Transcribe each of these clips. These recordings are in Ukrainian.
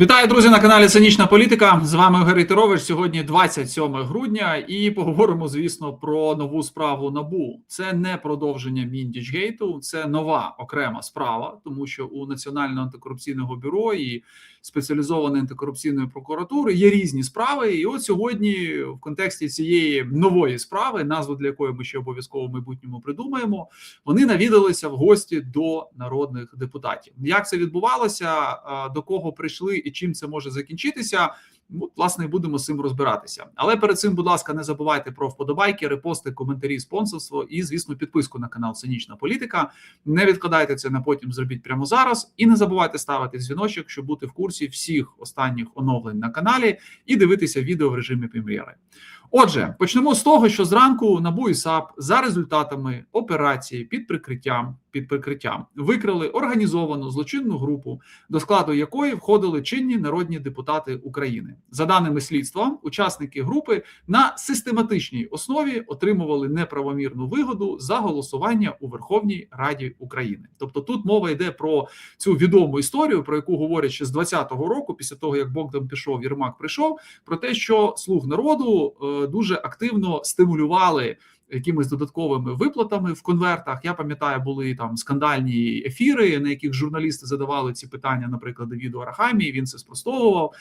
Вітаю, друзі, на каналі Цинічна Політика. З вами Ігор Тирович. Сьогодні 27 грудня, і поговоримо, звісно, про нову справу набу. Це не продовження Міндічгейту, це нова окрема справа, тому що у Національного антикорупційного бюро і спеціалізованої антикорупційної прокуратури є різні справи. І от сьогодні, в контексті цієї нової справи, назву для якої ми ще обов'язково в майбутньому придумаємо, вони навідалися в гості до народних депутатів. Як це відбувалося? До кого прийшли? і чим це може закінчитися. Ну, власне, будемо з цим розбиратися. Але перед цим, будь ласка, не забувайте про вподобайки, репости, коментарі, спонсорство і, звісно, підписку на канал Цинічна Політика. Не відкладайте це на потім. Зробіть прямо зараз. І не забувайте ставити дзвіночок, щоб бути в курсі всіх останніх оновлень на каналі і дивитися відео в режимі прем'єри. Отже, почнемо з того, що зранку НАБУ і САП за результатами операції під прикриттям під прикриттям викрили організовану злочинну групу, до складу якої входили чинні народні депутати України. За даними слідства, учасники групи на систематичній основі отримували неправомірну вигоду за голосування у Верховній Раді України. Тобто, тут мова йде про цю відому історію, про яку говорять ще з 20-го року, після того як Богдан пішов, Єрмак прийшов, про те, що слуг народу е, дуже активно стимулювали якимись додатковими виплатами в конвертах. Я пам'ятаю, були там скандальні ефіри, на яких журналісти задавали ці питання, наприклад, Давіду Арахамі. Він це спростовував.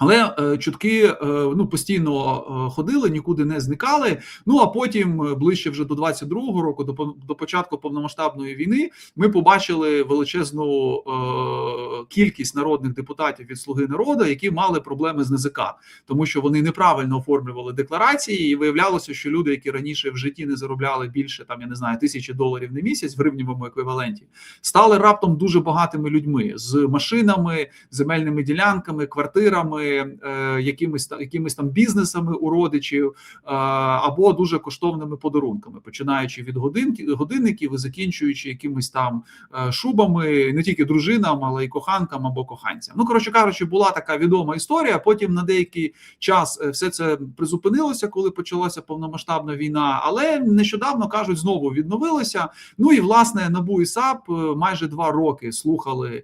Але е, чутки е, ну постійно е, ходили, нікуди не зникали. Ну а потім, ближче вже до 22-го року, до до початку повномасштабної війни, ми побачили величезну е, кількість народних депутатів від Слуги народу, які мали проблеми з НЗК, тому що вони неправильно оформлювали декларації, і виявлялося, що люди, які раніше в житті не заробляли більше там, я не знаю, тисячі доларів на місяць в гривневому еквіваленті, стали раптом дуже багатими людьми з машинами, земельними ділянками, квартирами. Е, якимись якимись там бізнесами у родичів е, або дуже коштовними подарунками, починаючи від годинки годинників і закінчуючи якимись там е, шубами, не тільки дружинам, але й коханкам або коханцям. Ну коротше кажучи, була така відома історія. Потім на деякий час все це призупинилося, коли почалася повномасштабна війна. Але нещодавно кажуть, знову відновилося. Ну і власне набу і САП майже два роки слухали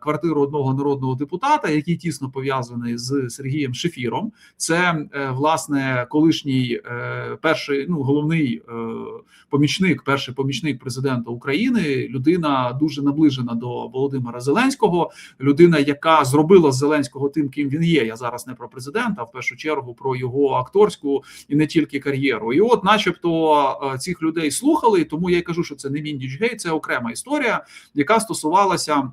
квартиру одного народного депутата, який тісно пов'язаний пов'язаний з Сергієм Шефіром. Це е, власне колишній е, перший ну головний е, помічник, перший помічник президента України. Людина дуже наближена до Володимира Зеленського. Людина, яка зробила з Зеленського тим, ким він є. Я зараз не про президента, а в першу чергу про його акторську і не тільки кар'єру. І, от, начебто, цих людей слухали. Тому я й кажу, що це не Міндічгей, це окрема історія, яка стосувалася.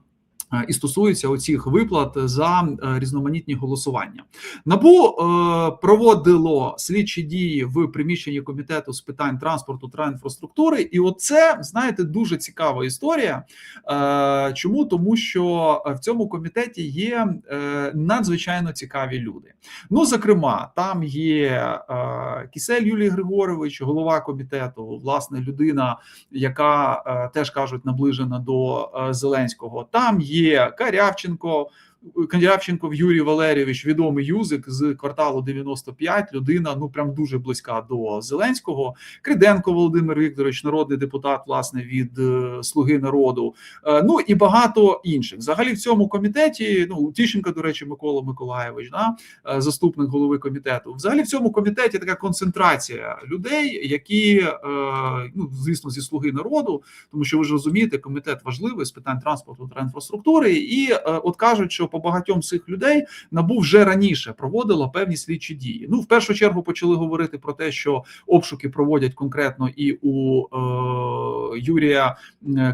Е, і стосується оцих виплат за е, різноманітні голосування. Набу е, проводило слідчі дії в приміщенні комітету з питань транспорту та інфраструктури, і оце знаєте дуже цікава історія. Чому тому, що в цьому комітеті є надзвичайно цікаві люди. Ну, зокрема, там є Кісель Юлій Григорович, голова комітету, власне, людина, яка теж кажуть наближена до Зеленського. Там є є Карявченко, Кандявченков Юрій Валерійович, відомий юзик з кварталу 95, людина ну прям дуже близька до Зеленського. Криденко Володимир Вікторович, народний депутат, власне, від е, Слуги народу. Е, ну і багато інших. Взагалі в цьому комітеті. Ну Тіщенко, до речі, Микола Миколаєвич, да, е, заступник голови комітету. Взагалі в цьому комітеті така концентрація людей, які ну звісно зі слуги народу, тому що ви ж розумієте, комітет важливий з питань транспорту та інфраструктури, і от кажуть, що по багатьом цих людей набув вже раніше проводило певні слідчі дії. Ну в першу чергу почали говорити про те, що обшуки проводять конкретно і у е, Юрія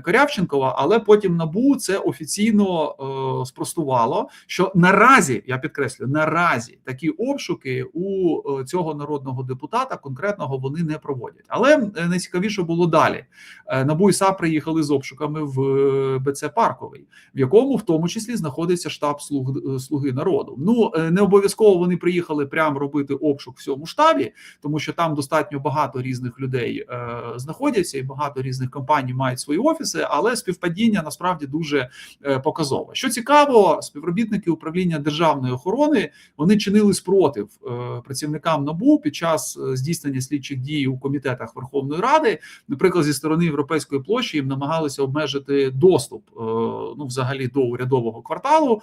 Корявченкова, але потім набу це офіційно е, спростувало. Що наразі я підкреслю, наразі такі обшуки у е, цього народного депутата конкретного вони не проводять. Але е, найцікавіше було далі. Е, набу і СА приїхали з обшуками в БЦ Парковий, в якому в тому числі знаходиться штаб штаб слуг е, слуги народу. Ну е, не обов'язково вони приїхали прямо робити обшук в цьому штабі, тому що там достатньо багато різних людей е, знаходяться, і багато різних компаній мають свої офіси, але співпадіння насправді дуже показове. Що цікаво, співробітники управління державної охорони вони чинили спротив працівникам набу під час здійснення слідчих дій у комітетах Верховної Ради, наприклад, зі сторони європейської площі їм намагалися обмежити доступ ну взагалі до урядового кварталу.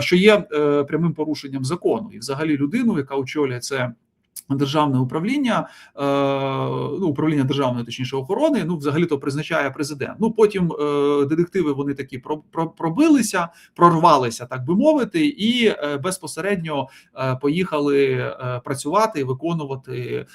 Що є е, прямим порушенням закону, і взагалі людину, яка очолює це. Державне управління, е, ну управління державної точніше охорони. Ну, взагалі то призначає президент. Ну потім е, детективи вони такі про, про, пробилися, прорвалися, так би мовити, і е, безпосередньо поїхали працювати і виконувати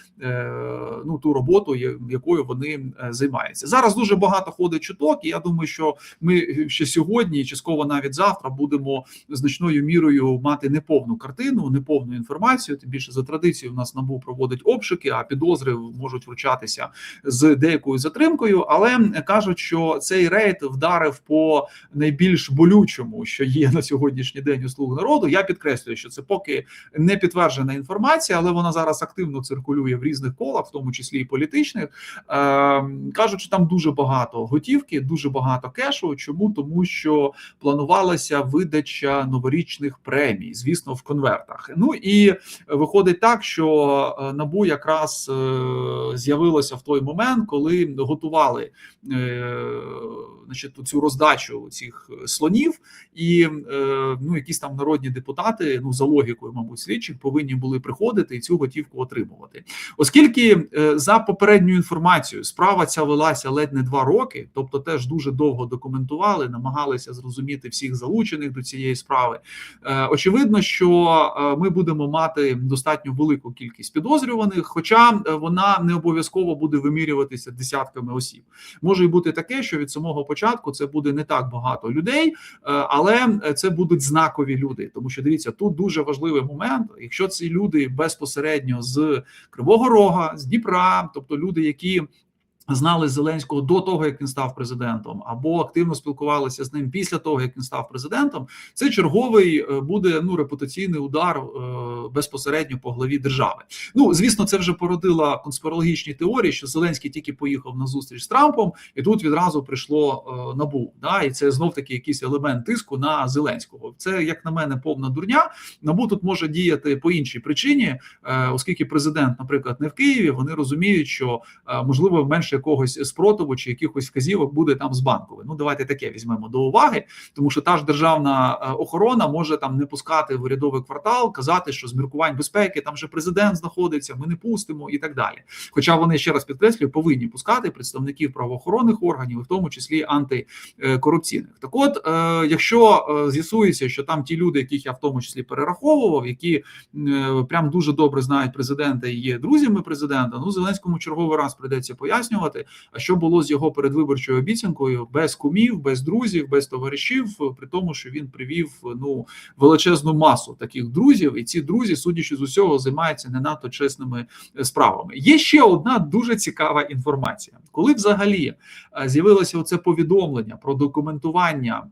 ну ту роботу, якою вони займаються. Зараз дуже багато ходить чуток, і я думаю, що ми ще сьогодні, частково навіть завтра, будемо значною мірою мати неповну картину, неповну інформацію. Тим більше за традицією, у нас набу проводить обшуки, а підозри можуть вручатися з деякою затримкою. Але кажуть, що цей рейд вдарив по найбільш болючому, що є на сьогоднішній день у слуг народу. Я підкреслюю, що це поки не підтверджена інформація, але вона зараз активно циркулює в різних колах, в тому числі і політичних. Е, кажуть, що там дуже багато готівки, дуже багато кешу. Чому тому, що планувалася видача новорічних премій, звісно, в конвертах. Ну і виходить так, що е, набу якраз е, з'явилося в той момент, коли готували е, значить, цю роздачу цих слонів, і ну якісь там народні депутати, ну за логікою, мабуть, слідчих повинні були приходити і цю готівку отримувати. Оскільки за попередньою інформацією справа ця велася ледь не два роки, тобто теж дуже довго документували, намагалися зрозуміти всіх залучених до цієї справи. Очевидно, що ми будемо мати достатньо велику кількість підозрюваних, хоча е, вона не обов'язково буде вимірюватися десятками осіб. Може й бути таке, що від самого початку це буде не так багато людей, е, але це будуть знакові люди. Тому що дивіться, тут дуже важливий момент. Якщо ці люди безпосередньо з Кривого Рога, з Дніпра, тобто люди, які знали Зеленського до того, як він став президентом, або активно спілкувалися з ним після того, як він став президентом. Це черговий е, буде ну репутаційний удар е, безпосередньо по главі держави. Ну звісно, це вже породило конспірологічні теорії, що Зеленський тільки поїхав на зустріч з Трампом, і тут відразу прийшло е, набу. Да, і це знов таки якийсь елемент тиску на Зеленського. Це як на мене повна дурня. Набу тут може діяти по іншій причині, оскільки президент, наприклад, не в Києві. Вони розуміють, що можливо менше якогось спротиву чи якихось вказівок буде там з банкової. Ну давайте таке візьмемо до уваги, тому що та ж державна е, охорона може там не пускати в урядовий квартал, казати, що з міркувань безпеки там вже президент знаходиться, ми не пустимо і так далі. Хоча вони ще раз підкреслюю, повинні пускати представників правоохоронних органів, в тому числі антикорупційних. Так, от, е, якщо е, з'ясується, що там ті люди, яких я в тому числі перераховував, які прям дуже добре знають президента і є друзями президента, ну Зеленському черговий раз прийдеться пояснювати, а що було з його передвиборчою обіцянкою без кумів, без друзів, без товаришів, при тому, що він привів ну величезну масу таких друзів, і ці друзі, судячи з усього, займаються не надто чесними е, справами. Є ще одна дуже цікава інформація, коли взагалі е, з'явилося оце повідомлення про документування.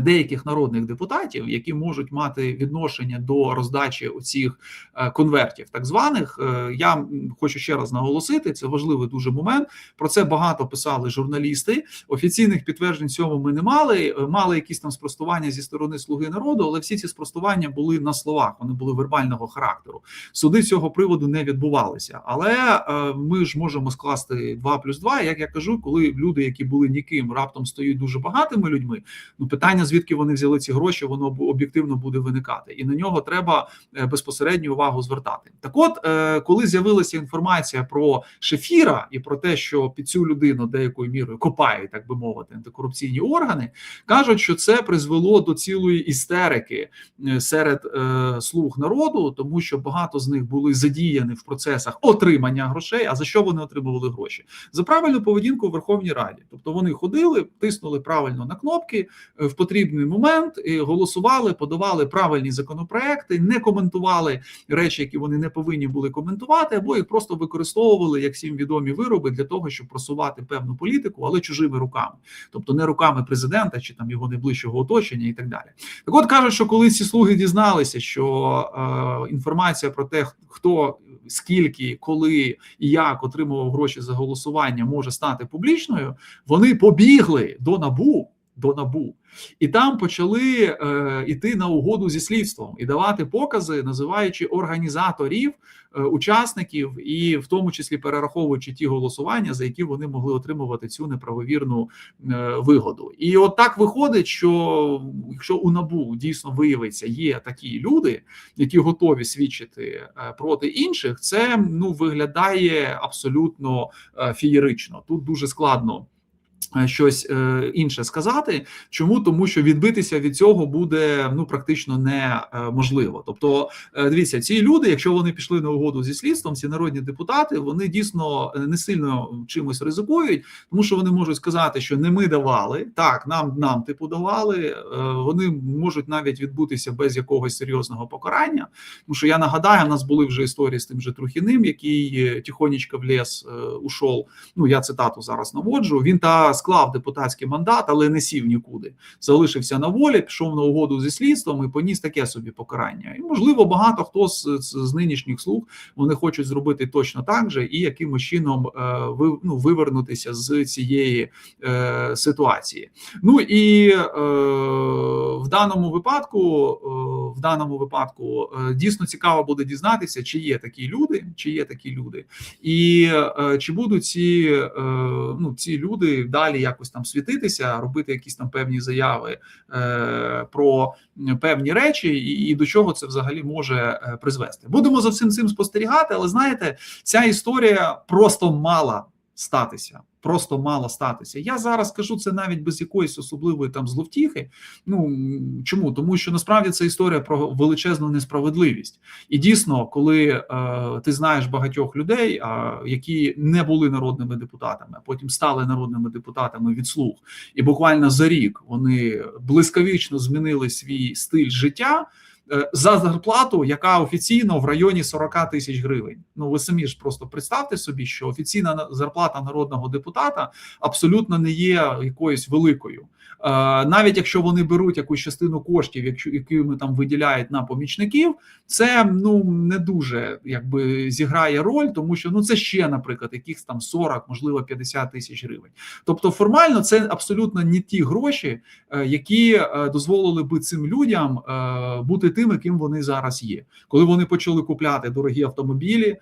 Деяких народних депутатів, які можуть мати відношення до роздачі оцих е, конвертів, так званих, е, я хочу ще раз наголосити. Це важливий дуже момент. Про це багато писали журналісти. Офіційних підтверджень цьому ми не мали. Е, Мали якісь там спростування зі сторони Слуги народу, але всі ці спростування були на словах. Вони були вербального характеру. Суди цього приводу не відбувалися. Але ми ж можемо скласти 2 плюс 2, Як я кажу, коли люди, які були ніким, раптом стають дуже багатими людьми. Ну питання звідки вони взяли ці гроші, воно об'єктивно буде виникати, і на нього треба е, безпосередню увагу звертати. Так, от е, коли з'явилася інформація про Шефіра і про те, що під цю людину деякою мірою копають, так би мовити, антикорупційні органи, кажуть, що це призвело до цілої істерики е, серед слуг народу, тому що багато з них були задіяні в процесах отримання грошей. А за що вони отримували гроші? За правильну поведінку в Верховній Раді. Тобто вони ходили, тиснули правильно на кнопки в потрібний момент, і голосували, подавали правильні законопроекти, не коментували речі, які вони не повинні були коментувати, або їх просто використовували як всім відомі вироби для того, щоб просувати певну політику, але чужими руками, тобто не руками президента чи там його найближчого оточення, і так далі. Так, от кажуть, що коли ці слуги дізналися, що е, інформація про те, хто скільки, коли і як отримував гроші за голосування, може стати публічною, вони побігли до набу до набу, і там почали е, іти на угоду зі слідством і давати покази, називаючи організаторів, е, учасників, і в тому числі перераховуючи ті голосування, за які вони могли отримувати цю неправовірну е, вигоду. І от так виходить, що якщо у набу дійсно виявиться, є такі люди, які готові свідчити е, проти інших, це ну виглядає абсолютно е, фієрично. Тут дуже складно. Е, Щось е, інше сказати, чому тому, що відбитися від цього буде ну практично неможливо. Тобто, е, дивіться, ці люди, якщо вони пішли на угоду зі слідством, ці народні депутати, вони дійсно не сильно чимось ризикують, тому що вони можуть сказати, що не ми давали так, нам нам типу давали. Вони можуть навіть відбутися без якогось серйозного покарання. Тому що я нагадаю, у нас були вже історії з тим же Трухіним, який тихонечко в ліс ушов. Ну я цитату зараз наводжу. Він та склав депутатський мандат, але не сів нікуди. Залишився на волі, пішов на угоду зі слідством і поніс таке собі покарання. І можливо, багато хто з, з, з нинішніх слуг вони хочуть зробити точно так же і якимось чином е, ви, ну, вивернутися з цієї е, ситуації. Ну і е, в даному випадку, е, в даному випадку, е, дійсно цікаво буде дізнатися, чи є такі люди, чи є такі люди, і е, чи будуть ці, е, ну, ці люди далі якось там світитися, робити якісь там певні заяви е, про певні речі, і, і до чого це взагалі може е, призвести. Будемо за всім цим спостерігати, але знаєте, ця історія просто мала статися. Просто мало статися. Я зараз кажу це навіть без якоїсь особливої там зловтіхи. Ну чому? Тому що насправді це історія про величезну несправедливість. І дійсно, коли е, ти знаєш багатьох людей, е, які не були народними депутатами, а потім стали народними депутатами від слуг, і буквально за рік вони блискавично змінили свій стиль життя. Е, За зарплату, яка офіційно в районі 40 тисяч гривень. Ну ви самі ж просто представте собі, що офіційна зарплата народного депутата абсолютно не є якоюсь великою. Е, Навіть якщо вони беруть якусь частину коштів, якщо які ми там виділяють на помічників, це ну не дуже якби зіграє роль, тому що ну це ще, наприклад, якихось там 40, можливо, 50 тисяч гривень. Тобто, формально це абсолютно не ті гроші, е, які е, дозволили би цим людям бути тими, ким вони зараз є. Коли вони почали купляти дорогі автомобілі,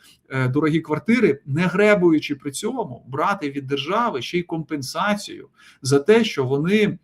дорогі квартири, не гребуючи при цьому брати від держави ще й компенсацію за те, що вони.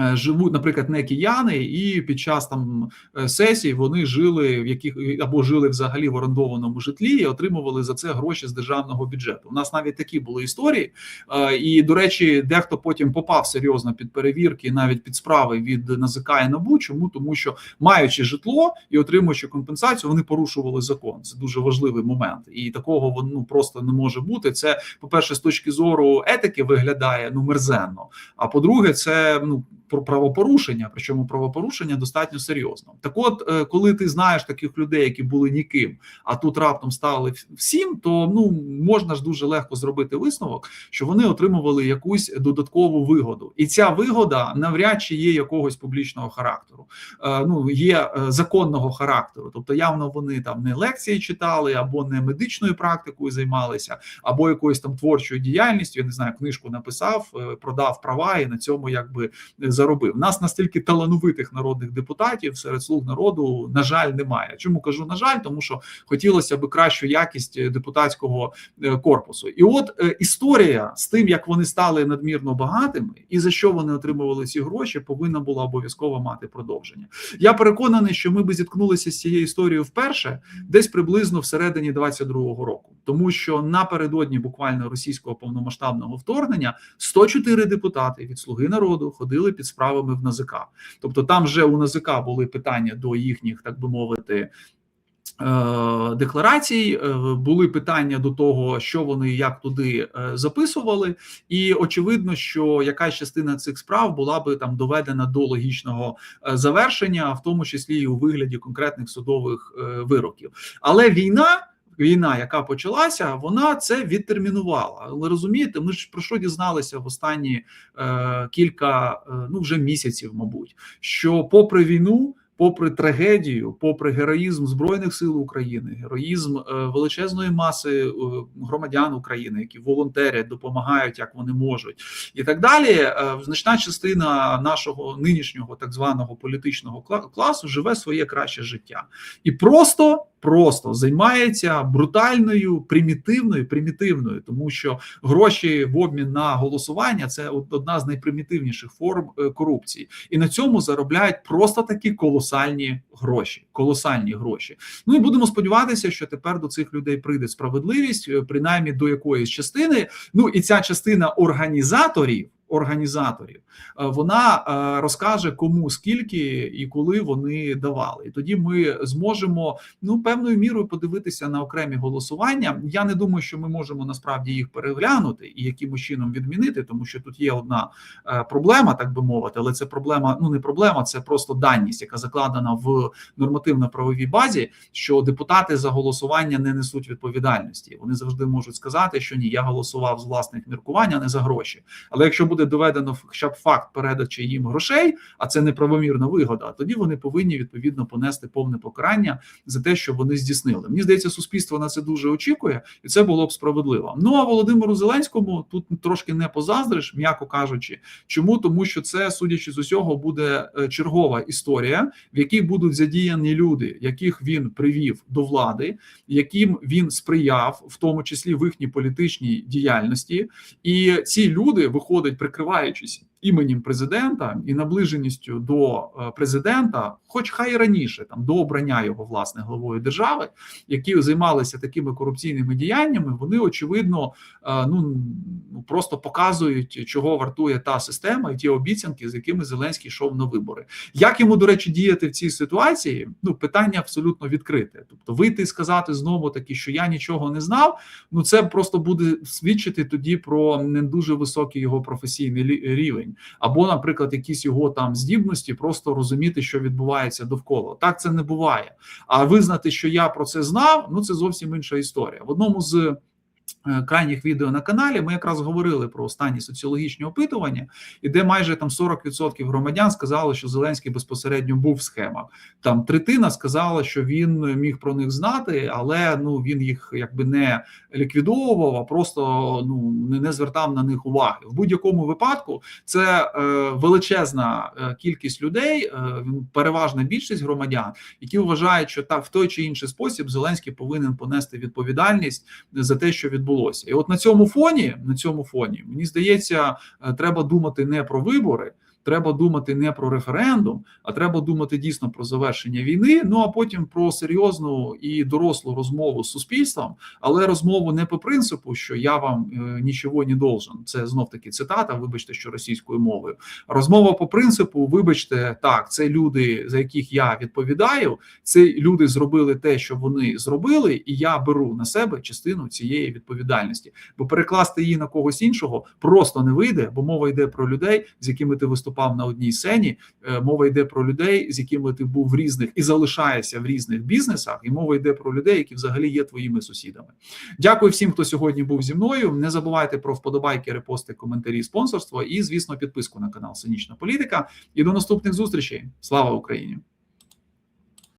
Е, Живуть, наприклад, не кияни, і під час там е, сесій вони жили в яких або жили взагалі в орендованому житлі і отримували за це гроші з державного бюджету. У нас навіть такі були історії, Е, і до речі, дехто потім попав серйозно під перевірки, навіть під справи від НАЗК і НАБУ. Чому тому, що маючи житло і отримуючи компенсацію, вони порушували закон. Це дуже важливий момент, і такого воно ну, просто не може бути. Це по перше, з точки зору етики виглядає ну мерзенно. А по-друге, це ну правопорушення, причому правопорушення достатньо серйозно. Так, от, е, коли ти знаєш таких людей, які були ніким, а тут раптом стали всім, то ну можна ж дуже легко зробити висновок, що вони отримували якусь додаткову вигоду, і ця вигода навряд чи є якогось публічного характеру, е, ну є е, законного характеру. Тобто, явно вони там не лекції читали, або не медичною практикою займалися, або якоюсь там творчою діяльністю. Я не знаю, книжку написав, продав права і на цьому якби заробив. Нас настільки талановитих народних депутатів серед слуг народу, на жаль, немає. Чому кажу на жаль, тому що хотілося б кращу якість депутатського е, корпусу. І от е, історія з тим, як вони стали надмірно багатими, і за що вони отримували ці гроші, повинна була обов'язково мати продовження. Я переконаний, що ми би зіткнулися з цією історією вперше, десь приблизно всередині 22-го року, тому що напередодні буквально російського повномасштабного вторгнення 104 депутати від слуги народу ходили під справами в НАЗК. Тобто, там вже у НАЗК були питання до їхніх, так би мовити. е, Декларацій е, були питання до того, що вони як туди е, записували, і очевидно, що якась частина цих справ була би там доведена до логічного завершення, в тому числі і у вигляді конкретних судових вироків. Але війна. Війна, яка почалася, вона це відтермінувала. Але розумієте, ми ж про що дізналися в останні е, кілька е, ну вже місяців, мабуть, що попри війну, попри трагедію, попри героїзм збройних сил України, героїзм е, величезної маси е, громадян України, які волонтерять, допомагають як вони можуть, і так далі. е, Значна частина нашого нинішнього так званого політичного класу живе своє краще життя і просто. Просто займається брутальною, примітивною, примітивною, тому що гроші в обмін на голосування це одна з найпримітивніших форм е, корупції, і на цьому заробляють просто такі колосальні гроші. Колосальні гроші. Ну і будемо сподіватися, що тепер до цих людей прийде справедливість, е, принаймні до якоїсь частини. Ну і ця частина організаторів. Організаторів е, вона е, розкаже кому скільки і коли вони давали, і тоді ми зможемо ну певною мірою подивитися на окремі голосування. Я не думаю, що ми можемо насправді їх переглянути і якимось чином відмінити, тому що тут є одна е, проблема, так би мовити, але це проблема. Ну не проблема, це просто даність, яка закладена в нормативно-правовій базі. Що депутати за голосування не несуть відповідальності. Вони завжди можуть сказати, що ні, я голосував з власних міркувань, а не за гроші. Але якщо буде доведено хоча б факт передачі їм грошей, а це неправомірна вигода, тоді вони повинні відповідно понести повне покарання за те, що вони здійснили. Мені здається, суспільство на це дуже очікує, і це було б справедливо. Ну а Володимиру Зеленському тут трошки не позаздриш, м'яко кажучи. Чому тому, що це, судячи з усього, буде е, чергова історія, в якій будуть задіяні люди, яких він привів до влади, яким він сприяв, в тому числі в їхній політичній діяльності, і ці люди виходять, прикриваючись іменем президента і наближеністю до е, президента, хоч хай раніше, там до обрання його власне главою держави, які займалися такими корупційними діяннями, вони очевидно е, ну ну, просто показують, чого вартує та система і ті обіцянки, з якими Зеленський йшов на вибори. Як йому, до речі, діяти в цій ситуації? Ну питання абсолютно відкрите. Тобто, вийти і сказати знову таки, що я нічого не знав. Ну це просто буде свідчити тоді про не дуже високий його професійний лі- рівень, або, наприклад, якісь його там здібності, просто розуміти, що відбувається довкола. Так це не буває. А визнати, що я про це знав, ну це зовсім інша історія. В одному з крайніх відео на каналі ми якраз говорили про останні соціологічні опитування, і де майже там 40% громадян сказали, що Зеленський безпосередньо був в схемах. Там третина сказала, що він міг про них знати, але ну він їх якби не ліквідовував, а просто ну не, звертав на них уваги. В будь-якому випадку це е, величезна е, кількість людей, е, переважна більшість громадян, які вважають, що так в той чи інший спосіб Зеленський повинен понести відповідальність за те, що відбулося, і от на цьому фоні, на цьому фоні, мені здається, е, треба думати не про вибори. Треба думати не про референдум, а треба думати дійсно про завершення війни. Ну а потім про серйозну і дорослу розмову з суспільством, але розмову не по принципу, що я вам е, нічого не должен. Це знов таки цитата. Вибачте, що російською мовою. Розмова по принципу, вибачте, так, це люди, за яких я відповідаю. Це люди зробили те, що вони зробили, і я беру на себе частину цієї відповідальності. Бо перекласти її на когось іншого просто не вийде, бо мова йде про людей, з якими ти виступав на одній сцені. е, Мова йде про людей, з якими ти був в різних і залишаєшся в різних бізнесах, і мова йде про людей, які взагалі є твоїми сусідами. Дякую всім, хто сьогодні був зі мною. Не забувайте про вподобайки, репости, коментарі, спонсорство і, звісно, підписку на канал Синічна Політика. І до наступних зустрічей. Слава Україні!